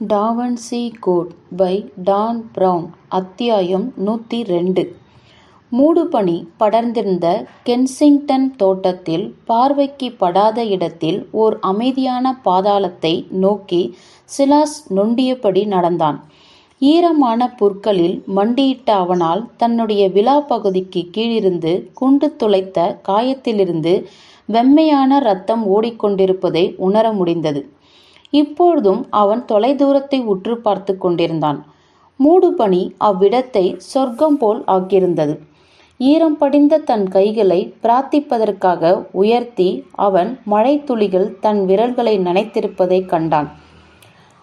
Da Vinci Code by Dan Brown அத்தியாயம் நூற்றி ரெண்டு மூடுபனி படர்ந்திருந்த கென்சிங்டன் தோட்டத்தில் பார்வைக்கு படாத இடத்தில் ஓர் அமைதியான பாதாளத்தை நோக்கி சிலாஸ் நொண்டியபடி நடந்தான். ஈரமான புற்களில் மண்டியிட்ட அவனால் தன்னுடைய விழா பகுதிக்கு கீழிருந்து குண்டு துளைத்த காயத்திலிருந்து வெம்மையான ரத்தம் ஓடிக்கொண்டிருப்பதை உணர முடிந்தது. இப்பொழுதும் அவன் தொலைதூரத்தை உற்று பார்த்து கொண்டிருந்தான். மூடுபனி அவ்விடத்தை சொர்க்கம் போல் ஆக்கியிருந்தது. ஈரம் படிந்த தன் கைகளை பிரார்த்திப்பதற்காக உயர்த்தி அவன் மழை துளிகள் தன் விரல்களை நனைத்திருப்பதை கண்டான்.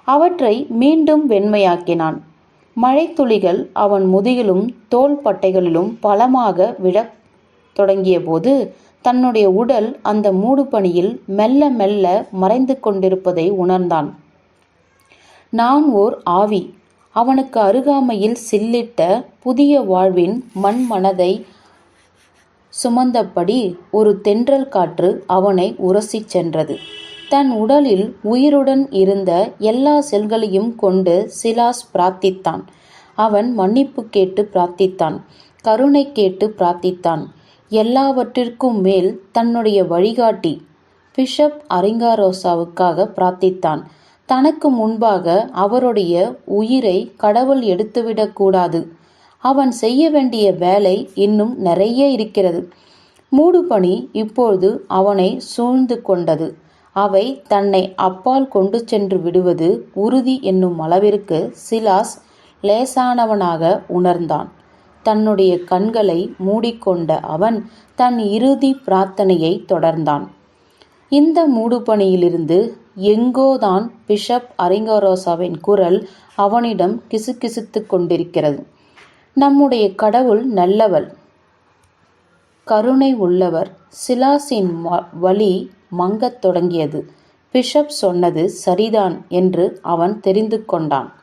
அவற்றை மீண்டும் வெண்மையாக்கினான். மழை துளிகள் அவன் முதுகிலும் தோள் பட்டைகளிலும் பலமாக விழத் தொடங்கியபோது தன்னுடைய உடல் அந்த மூடுபனியில் மெல்ல மெல்ல மறைந்து கொண்டிருப்பதை உணர்ந்தான். நான் ஓர் ஆவி. அவனுக்கு அருகாமையில் சில்லிட்ட புதிய வாழ்வின் மண் மனதை சுமந்தபடி ஒரு தென்றல் காற்று அவனை உரசிச் சென்றது. தன் உடலில் உயிருடன் இருந்த எல்லா செல்களையும் கொண்டு சிலாஸ் பிரார்த்தித்தான். அவன் மன்னிப்பு கேட்டு பிரார்த்தித்தான். கருணை கேட்டு பிரார்த்தித்தான். எல்லாவற்றிற்கும் மேல் தன்னுடைய வழிகாட்டி பிஷப் அரிங்காரோசாவுக்காக பிரார்த்தித்தான். தனக்கு முன்பாக அவருடைய உயிரை கடவுள் எடுத்துவிடக்கூடாது அவன் செய்ய வேண்டிய வேலை இன்னும் நிறைய இருக்கிறது. மூடுபனி இப்பொழுது அவனை சூழ்ந்து கொண்டது. அவை தன்னை அப்பால் கொண்டு சென்று விடுவது உறுதி என்னும் அளவிற்கு சிலாஸ் லேசானவனாக உணர்ந்தான். தன்னுடைய கண்களை மூடிக்கொண்ட அவன் தன் இறுதி பிரார்த்தனையை தொடர்ந்தான். இந்த மூடுபணியிலிருந்து எங்கோதான் பிஷப் அரிங்கரோசாவின் குரல் அவனிடம் கிசுகிசுத்து கொண்டிருக்கிறது. நம்முடைய கடவுள் நல்லவள். கருணை உள்ளவர். சிலாசின் வழி மங்கத் தொடங்கியது. பிஷப் சொன்னது சரிதான் என்று அவன் தெரிந்து கொண்டான்.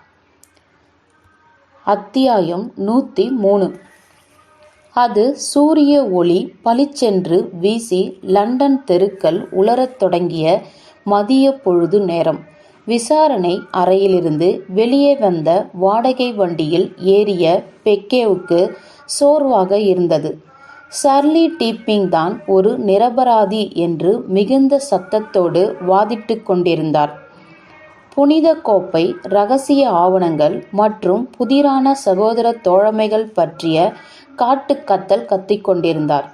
அத்தியாயம் நூற்றி மூணு. அது சூரிய ஒளி பளிச்சென்று வீசி லண்டன் தெருக்கள் உலரத் தொடங்கிய மதிய பொழுது நேரம். விசாரணை அறையிலிருந்து வெளியே வந்த வாடகை வண்டியில் ஏறிய பெக்கேவுக்கு சோர்வாக இருந்தது. சர்லி டீப்பிங் தான் ஒரு நிரபராதி என்று மிகுந்த சத்தத்தோடு வாதிட்டு கொண்டிருந்தார். புனித கோப்பை ரகசிய ஆவணங்கள் மற்றும் புதிரான சகோதர தோழமைகள் பற்றிய காட்டுக்கத்தல் கத்திக்கொண்டிருந்தார்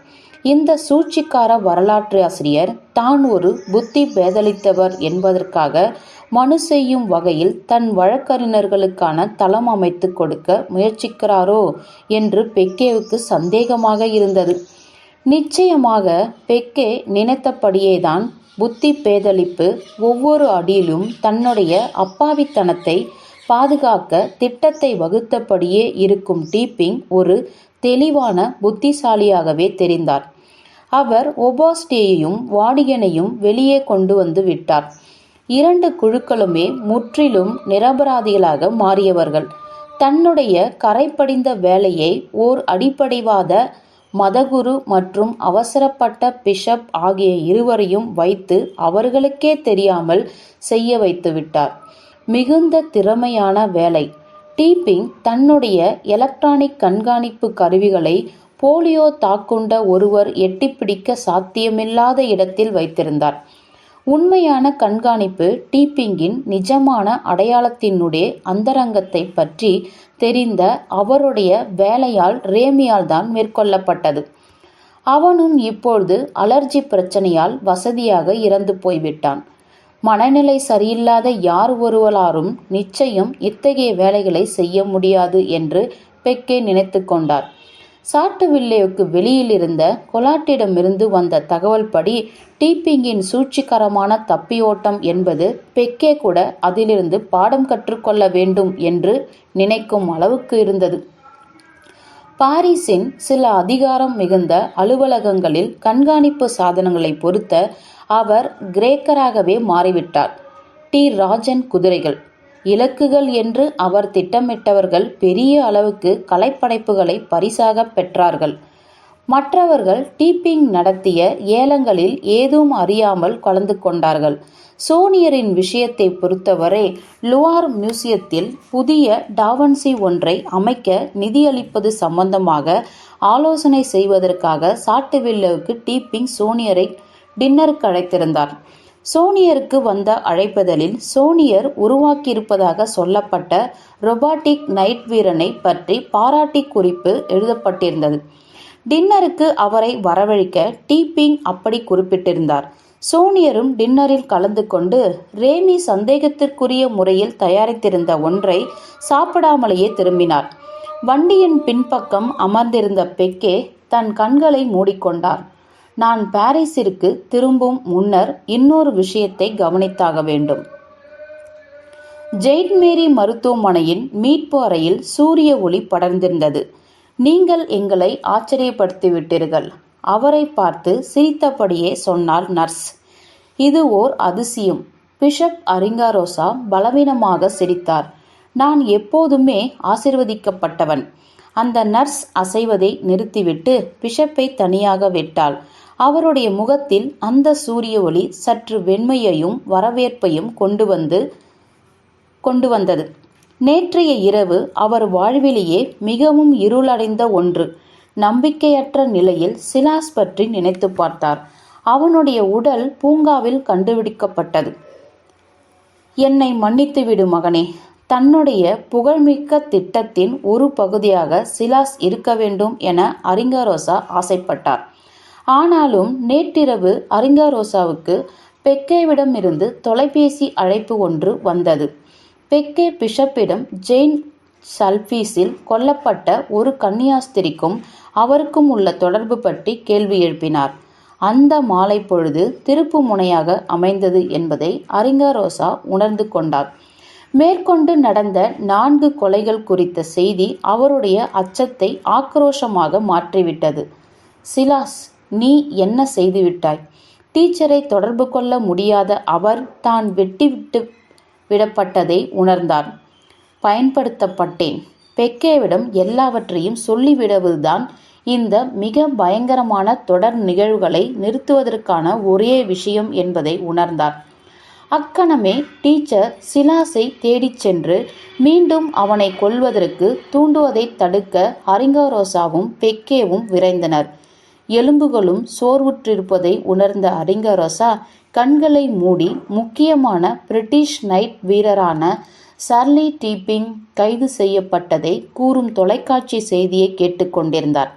இந்த சூழ்ச்சிக்கார வரலாற்று ஆசிரியர் தான் ஒரு புத்தி பேதலித்தவர் என்பதற்காக மனு செய்யும் வகையில் தன் வழக்கறிஞர்களுக்கான தளம் அமைத்து கொடுக்க முயற்சிக்கிறாரோ என்று பெக்கேவுக்கு சந்தேகமாக இருந்தது. நிச்சயமாக பெக்கே நினைத்தபடியேதான் புத்தி பேதழிப்பு ஒவ்வொரு அடியிலும் தன்னுடைய அப்பாவித்தனத்தை பாதுகாக்க திட்டத்தை வகுத்தபடியே இருக்கும் டீப்பிங் ஒரு தெளிவான புத்திசாலியாகவே தெரிந்தார். அவர் ஒபாஸ்டேயையும் வாடியனையும் வெளியே கொண்டு வந்து விட்டார். இரண்டு குழுக்களுமே முற்றிலும் நிரபராதிகளாக மாறியவர்கள். தன்னுடைய கரைப்படிந்த வேலையை ஓர் அடிப்படைவாத மதகுரு மற்றும் அவசரப்பட்ட பிஷப் ஆகிய இருவரையும் வைத்து அவர்களுக்கே தெரியாமல் செய்ய வைத்து விட்டார். மிகுந்த திறமையான வேலை. டீப்பிங் தன்னுடைய எலக்ட்ரானிக் கண்காணிப்பு கருவிகளை போலியோ தாக்குண்ட ஒருவர் எட்டிப்பிடிக்க சாத்தியமில்லாத இடத்தில் வைத்திருந்தார். உண்மையான கண்காணிப்பு டீப்பிங்கின் நிஜமான அடையாளத்தினுடைய அந்தரங்கத்தை பற்றி தெரிந்த அவருடைய வேலையால் ரேமியால் தான் மேற்கொள்ளப்பட்டது. அவனும் இப்பொழுது அலர்ஜி பிரச்சனையால் வசதியாக இறந்து போய்விட்டான். மனநிலை சரியில்லாத யார் ஒருவராலும் நிச்சயம் இத்தகைய வேலைகளை செய்ய முடியாது என்று பெக்கே நினைத்து கொண்டார். சாட்டுவில்லேவுக்கு வெளியில் இருந்த கொலாட்டிடமிருந்து வந்த தகவல் படி டீப்பிங்கின் சூழ்ச்சிகரமான தப்பியோட்டம் என்பது பெக்கே கூட அதிலிருந்து பாடம் கற்றுக்கொள்ள வேண்டும் என்று நினைக்கும் அளவுக்கு இருந்தது. பாரிஸின் சில அதிகாரம் மிகுந்த அலுவலகங்களில் கண்காணிப்பு சாதனங்களை பொருத்த அவர் கிரேக்கராகவே மாறிவிட்டார். டி. ராஜன் குதிரைகள் இலக்குகள் என்று அவர் திட்டமிட்டவர்கள் பெரிய அளவுக்கு கலைப்படைப்புகளை பரிசாக பெற்றார்கள். மற்றவர்கள் டீப்பிங் நடத்திய ஏலங்களில் ஏதும் அறியாமல் கலந்து கொண்டார்கள். சோனியரின் விஷயத்தை பொறுத்தவரை லுவார் மியூசியத்தில் புதிய டாவன்சி ஒன்றை அமைக்க நிதியளிப்பது சம்பந்தமாக ஆலோசனை செய்வதற்காக சாட்டுவில்லவுக்கு டீப்பிங் சோனியரை டின்னருக்கு அழைத்திருந்தார். சோனியருக்கு வந்த அழைப்பதலில் சோனியர் உருவாக்கியிருப்பதாக சொல்லப்பட்ட ரொபாட்டிக் நைட் வீரனை பற்றி பாராட்டி குறிப்பு எழுதப்பட்டிருந்தது. டின்னருக்கு அவரை வரவழைக்க டீபிங் அப்படி குறிப்பிட்டிருந்தார். சோனியரும் டின்னரில் கலந்து கொண்டு ரேமி சந்தேகத்திற்குரிய முறையில் தயாரித்திருந்த ஒன்றை சாப்பிடாமலேயே திரும்பினார். வண்டியின் பின்பக்கம் அமர்ந்திருந்த பெக்கே தன் கண்களை மூடிக்கொண்டார். நான் பாரிஸிற்கு திரும்பும் முன்னர் இன்னொரு விஷயத்தை கவனித்தாக வேண்டும். ஜெயிட் மேரி மருத்துவமனையின் மீட்பு அறையில் சூரிய ஒளி படர்ந்திருந்தது. நீங்கள் எங்களை ஆச்சரியப்படுத்திவிட்டீர்கள். அவரை பார்த்து சிரித்தபடியே சொன்னார் நர்ஸ். இது ஓர் அதிசயம். பிஷப் அரிங்காரோசா பலவீனமாக சிரித்தார். நான் எப்போதுமே ஆசிர்வதிக்கப்பட்டவன். அந்த நர்ஸ் அசைவதை நிறுத்திவிட்டு பிஷப்பை தனியாக விட்டாள். அவருடைய முகத்தில் அந்த சூரிய ஒளி சற்று வெண்மையையும் வரவேற்பையும் கொண்டு வந்து கொண்டு வந்தது. நேற்றைய இரவு அவர் வாழ்விலேயே மிகவும் இருளடைந்த ஒன்று. நம்பிக்கையற்ற நிலையில் சிலாஸ் பற்றி நினைத்து பார்த்தார். அவனுடைய உடல் பூங்காவில் கண்டுபிடிக்கப்பட்டது. என்னை மன்னித்துவிடு மகனே. தன்னுடைய புகழ்மிக்க திட்டத்தின் ஒரு பகுதியாக சிலாஸ் இருக்க வேண்டும் என அரிங்காரோசா ஆசைப்பட்டார். ஆனாலும் நேற்றிரவு அரிங்காரோசாவுக்கு பெக்கேவிடமிருந்து தொலைபேசி அழைப்பு ஒன்று வந்தது. பெக்கே பிஷப்பிடம் ஜெயின் சல்பீஸில் கொல்லப்பட்ட ஒரு கன்னியாஸ்திரிக்கும் அவருக்கும் உள்ள தொடர்பு பற்றி கேள்வி எழுப்பினார். அந்த மாலை பொழுது திருப்பு முனையாக அமைந்தது என்பதை அரிங்காரோசா உணர்ந்து கொண்டார். மேற்கொண்டு நடந்த நான்கு கொலைகள் குறித்த செய்தி அவருடைய அச்சத்தை ஆக்ரோஷமாக மாற்றிவிட்டது. சிலாஸ் நீ என்ன செய்துவிட்டாய்? டீச்சரை தொடர்பு கொள்ள முடியாத அவர் தான் வெட்டிவிட்டு விடப்பட்டதை உணர்ந்தார் பயன்படுத்தப்பட்டேன். பெக்கேவிடம் எல்லாவற்றையும் சொல்லிவிடுவதுதான் இந்த மிக பயங்கரமான தொடர் நிகழ்வுகளை நிறுத்துவதற்கான ஒரே விஷயம் என்பதை உணர்ந்தார் அக்கணமே டீச்சர் சிலாஸை தேடிச் சென்று மீண்டும் அவனை கொல்வதற்கு தூண்டுவதை தடுக்க அரிங்கரோசாவும் பெக்கேவும் விரைந்தனர். எலும்புகளும் சோர்வுற்றிருப்பதை உணர்ந்த அரிங்கரோசா கண்களை மூடி முக்கியமான பிரிட்டிஷ் நைட் வீரரான சர்லி டீப்பிங் கைது செய்யப்பட்டதை கூறும் தொலைக்காட்சி செய்தியை கேட்டுக்கொண்டிருந்தார்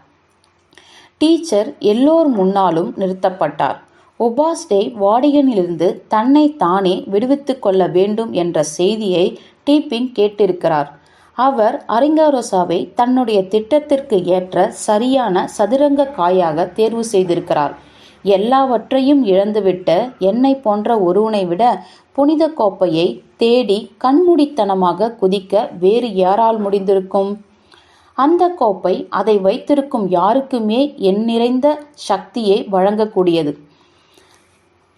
டீச்சர் எல்லோர் முன்னாலும் நிறுத்தப்பட்டார். உபாஸ்டே வாடிகனிலிருந்து தன்னை தானே விடுவித்து கொள்ள வேண்டும் என்ற செய்தியை டீப்பிங் கேட்டிருக்கிறார். அவர் அரிங்காரோசாவை தன்னுடைய திட்டத்திற்கு ஏற்ற சரியான சதுரங்க காயாக தேர்வு செய்திருக்கிறார். எல்லாவற்றையும் இழந்துவிட்ட என்னை போன்ற ஒருவனை விட புனித கோப்பையை தேடி கண்மூடித்தனமாக குதிக்க வேறு யாரால் முடிந்திருக்கும்? அந்த கோப்பை அதை வைத்திருக்கும் யாருக்குமே என் நிறைந்த சக்தியை வழங்கக்கூடியது.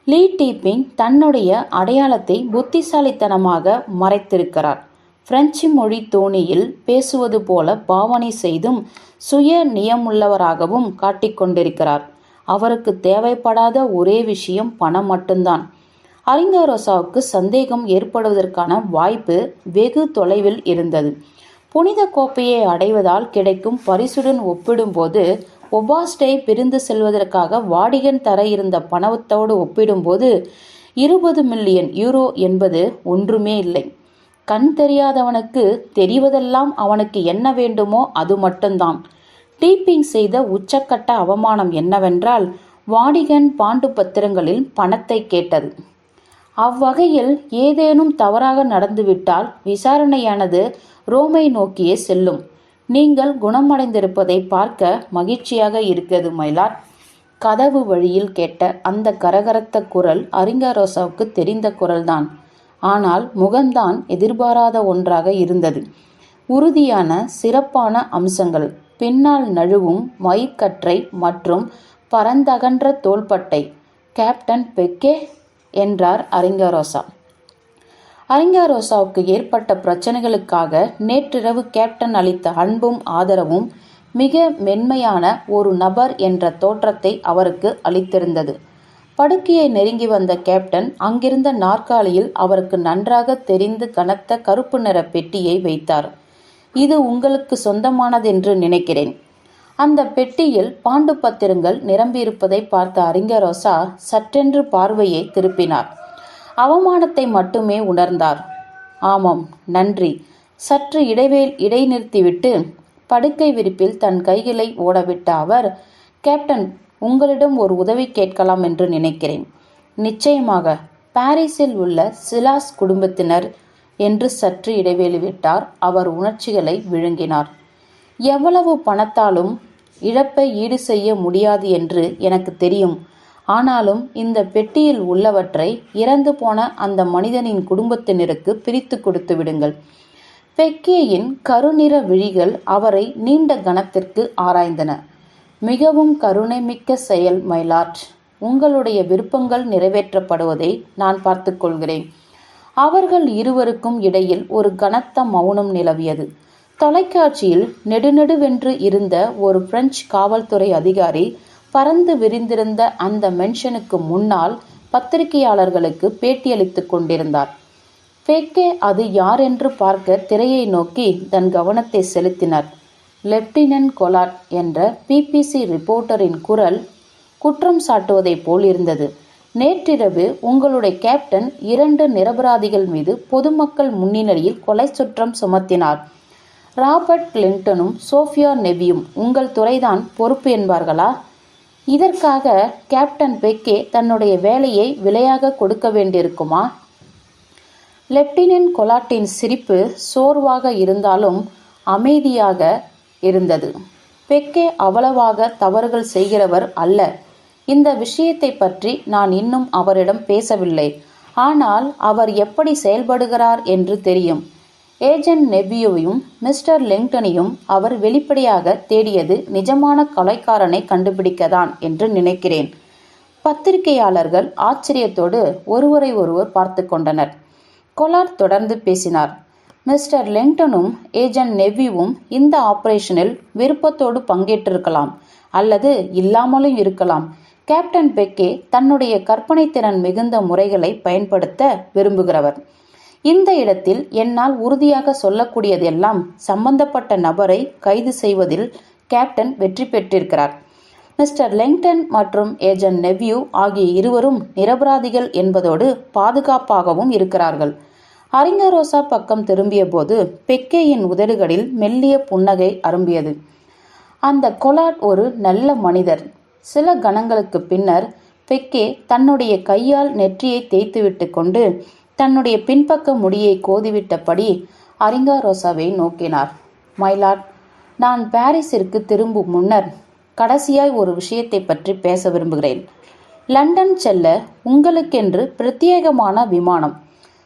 லீ டீப்பிங் தன்னுடைய அடையாளத்தை புத்திசாலித்தனமாக மறைத்திருக்கிறார். பிரெஞ்சு மொழி தோணியில் பேசுவது போல பாவனை செய்தும் சுய நியமுள்ளவராகவும் காட்டிக்கொண்டிருக்கிறார் அவருக்கு தேவைப்படாத ஒரே விஷயம் பணம் மட்டும்தான். அரிங்கரோசாவுக்கு சந்தேகம் ஏற்படுவதற்கான வாய்ப்பு வெகு தொலைவில் இருந்தது. புனித கோப்பையை அடைவதால் கிடைக்கும் பரிசுடன் ஒப்பிடும்போது ஒபாஸ்டை பிரிந்து செல்வதற்காக வாடிகன் தர இருந்த பணத்தோடு ஒப்பிடும்போது இருபது மில்லியன் யூரோ என்பது ஒன்றுமே இல்லை. கண் தெரியாதவனுக்கு தெரிவதெல்லாம் அவனுக்கு என்ன வேண்டுமோ அது மட்டும்தான். டீப்பிங் செய்த உச்சக்கட்ட அவமானம் என்னவென்றால் வாடிகன் பாண்டு பத்திரங்களில் பணத்தை கேட்டது. அவ்வகையில் ஏதேனும் தவறாக நடந்துவிட்டால் விசாரணையானது ரோமை நோக்கியே செல்லும். நீங்கள் குணமடைந்திருப்பதை பார்க்க மகிழ்ச்சியாக இருக்கிறது மயிலார் கதவு வழியில் கேட்ட அந்த கரகரத்த குரல் அரிங்காரோசாவுக்கு தெரிந்த குரல்தான். ஆனால் முகம்தான் எதிர்பாராத ஒன்றாக இருந்தது. உறுதியான சிறப்பான அம்சங்கள். பின்னால் நழுவும் மயிர்கற்றை மற்றும் பரந்தகன்ற தோள்பட்டை. கேப்டன் பெக்கே என்றார் அரிங்காரோசா ஏற்பட்ட பிரச்சனைகளுக்காக நேற்றிரவு கேப்டன் அளித்த அன்பும் ஆதரவும் மிக மென்மையான ஒரு நபர் என்ற தோற்றத்தை அவருக்கு அளித்திருந்தது. படுக்கையை நெருங்கி வந்த கேப்டன் அங்கிருந்த நாற்காலியில் அவருக்கு நன்றாக தெரிந்து கனத்த கருப்பு நிற பெட்டியை வைத்தார். இது உங்களுக்கு சொந்தமானதென்று நினைக்கிறேன் அந்த பெட்டியில் பாண்டு பத்திரங்கள் நிரம்பியிருப்பதை பார்த்த அறிஞரோசா சற்றென்று பார்வையை திருப்பினார். அவமானத்தை மட்டுமே உணர்ந்தார். ஆமாம் நன்றி. சற்று இடைவேள் இடைநிறுத்திவிட்டு படுக்கை விரிப்பில் தன் கைகளை ஓடவிட்ட அவர் கேப்டன் உங்களிடம் ஒரு உதவி கேட்கலாம் என்று நினைக்கிறேன். நிச்சயமாக பாரிஸில் உள்ள சிலாஸ் குடும்பத்தினர் என்று சற்று இடைவேளி விட்டார். அவர் உணர்ச்சிகளை விழுங்கினார். எவ்வளவு பணத்தாலும் இழப்பை ஈடு செய்ய முடியாது என்று எனக்கு தெரியும். ஆனாலும் இந்த பெட்டியில் உள்ளவற்றை இறந்து போன அந்த மனிதனின் குடும்பத்தினருக்கு பிரித்து கொடுத்து விடுங்கள். பெக்கேயின் கருநிற விழிகள் அவரை நீண்ட கணத்திற்கு ஆராய்ந்தன. மிகவும் கருணைமிக்க செயல் மயிலாட் உங்களுடைய விருப்பங்கள் நிறைவேற்றப்படுவதை நான் பார்த்துக்கொள்கிறேன் அவர்கள் இருவருக்கும் இடையில் ஒரு கனத்த மௌனம் நிலவியது. தொலைக்காட்சியில் நெடுநெடுவென்று இருந்த ஒரு பிரெஞ்சு காவல்துறை அதிகாரி பறந்து விரிந்திருந்த அந்த மென்ஷனுக்கு முன்னால் பத்திரிகையாளர்களுக்கு பேட்டியளித்துக் கொண்டிருந்தார். பேக்கே அது யார் என்று பார்க்க திரையை நோக்கி தன் கவனத்தை செலுத்தினார். லெப்டினன்ட் கொலாட் என்ற பிபிசி ரிப்போர்ட்டரின் குரல் குற்றம் சாட்டுவதைப் போல் இருந்தது. நேற்றிரவு உங்களுடைய கேப்டன் இரண்டு நிரபராதிகள் மீது பொதுமக்கள் முன்னிலையில் கொலை சுற்றம் சுமத்தினார். ராபர்ட் கிளின்டனும் சோஃபியா நெவியும் உங்கள் துறைதான் பொறுப்பு என்பார்களா? இதற்காக கேப்டன் பெக்கே தன்னுடைய வேலையை விலையாக கொடுக்க வேண்டியிருக்குமா? லெப்டினன்ட் கொலாட்டின் சிரிப்பு சோர்வாக இருந்தாலும் அமைதியாக இருந்தது. பெக்கே அவ்வளவாக தவறுகள் செய்கிறவர் அல்ல. இந்த விஷயத்தை பற்றி நான் இன்னும் அவரிடம் பேசவில்லை. ஆனால் அவர் எப்படி செயல்படுகிறார் என்று தெரியும். ஏஜென்ட் நெபியோவையும் மிஸ்டர் லிங்டனையும் அவர் வெளிப்படையாக தேடியது நிஜமான கொலைக்காரனை கண்டுபிடிக்கதான் என்று நினைக்கிறேன். பத்திரிகையாளர்கள் ஆச்சரியத்தோடு ஒருவரை ஒருவர் பார்த்து கொண்டனர். கொலார் தொடர்ந்து பேசினார். மிஸ்டர் லெங்டனும் ஏஜென்ட் நெவ்வியும் இந்த ஆபரேஷனில் விருப்பத்தோடு பங்கேற்றிருக்கலாம் அல்லது இல்லாமலும் இருக்கலாம். கேப்டன் பெக்கே தன்னுடைய கற்பனை திறன் மிகுந்த முறைகளை பயன்படுத்த விரும்புகிறவர். இந்த இடத்தில் என்னால் உறுதியாக சொல்லக்கூடியதெல்லாம் சம்பந்தப்பட்ட நபரை கைது செய்வதில் கேப்டன் வெற்றி பெற்றிருக்கிறார். மிஸ்டர் லெங்டன் மற்றும் ஏஜென்ட் நெவ்யூ ஆகிய இருவரும் நிரபராதிகள் என்பதோடு பாதுகாப்பாகவும் இருக்கிறார்கள். அறிஞரோசா பக்கம் திரும்பிய போது பெக்கேயின் உதடுகளில் மெல்லிய புன்னகை அரும்பியது. அந்த கொலாட் ஒரு நல்ல மனிதர். சில கணங்களுக்கு பின்னர் பெக்கே தன்னுடைய கையால் நெற்றியை தேய்த்துவிட்டு கொண்டு தன்னுடைய பின்பக்க முடியை கோதிவிட்டபடி அரிங்காரோசாவை நோக்கினார். மைலாட் நான் பாரிஸிற்கு திரும்பும் முன்னர் கடைசியாய் ஒரு விஷயத்தை பற்றி பேச விரும்புகிறேன். லண்டன் செல்ல உங்களுக்கென்று பிரத்யேகமான விமானம்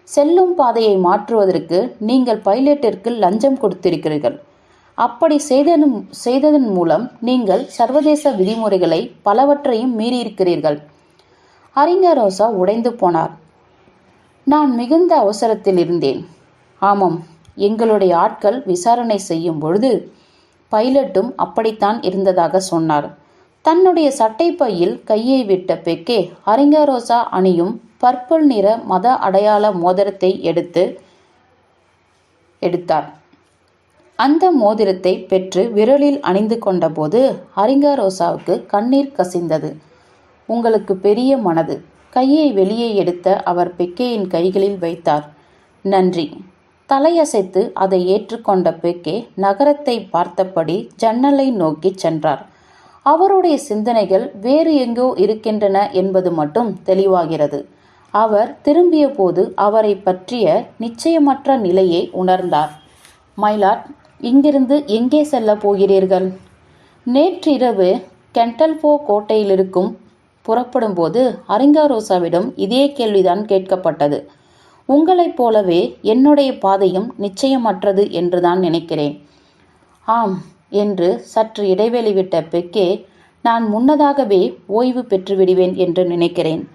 செல்லும் பாதையை மாற்றுவதற்கு நீங்கள் பைலட்டிற்கு லஞ்சம் கொடுத்திருக்கிறீர்கள். அப்படி செய்ததன் செய்ததன் மூலம் நீங்கள் சர்வதேச விதிமுறைகளை பலவற்றையும் மீறியிருக்கிறீர்கள். அறிஞரோசா உடைந்து போனார். நான் மிகுந்த அவசரத்தில் இருந்தேன். ஆமாம் எங்களுடைய ஆட்கள் விசாரணை செய்யும் பொழுது பைலட்டும் அப்படித்தான் இருந்ததாக சொன்னார். தன்னுடைய சட்டை பையில் கையை விட்ட பெக்கே அரிங்கரோசா அணியும் பர்பிள் நிற மத அடையாள மோதிரத்தை எடுத்து எடுத்தார். அந்த மோதிரத்தை பெற்று விரலில் அணிந்து கொண்டபோது அரிங்கரோசாவுக்கு கண்ணீர் கசிந்தது. உங்களுக்கு பெரிய மனது. கையை வெளியே எடுத்த அவர் பெக்கேயின் கைகளில் வைத்தார். நன்றி. தலையசைத்து அதை ஏற்றுக்கொண்ட பெக்கே நகரத்தை பார்த்தபடி ஜன்னலை நோக்கி சென்றார். அவருடைய சிந்தனைகள் வேறு எங்கோ இருக்கின்றன என்பது மட்டும் தெளிவாகிறது. அவர் திரும்பிய போது அவரை பற்றிய நிச்சயமற்ற நிலையை உணர்ந்தார். மைலாட் இங்கிருந்து எங்கே செல்ல போகிறீர்கள்? நேற்றிரவு கெண்டல்போ கோட்டையிலிருக்கும் புறப்படும் புறப்படும்போது அரிங்காரோசாவிடம் இதே கேள்விதான் கேட்கப்பட்டது. உங்களைப் போலவே என்னுடைய பாதையும் நிச்சயமற்றது என்றுதான் நினைக்கிறேன். ஆம் என்று சற்று இடைவெளி விட்ட பெக்கே நான் முன்னதாகவே ஓய்வு பெற்றுவிடுவேன் என்று நினைக்கிறேன்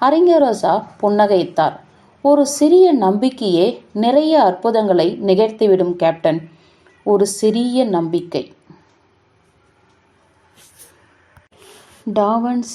அறிஞரோசா புன்னகைத்தார். ஒரு சிறிய நம்பிக்கையே நிறைய அற்புதங்களை நிகழ்த்திவிடும் கேப்டன். ஒரு சிறிய நம்பிக்கை டாவன்சி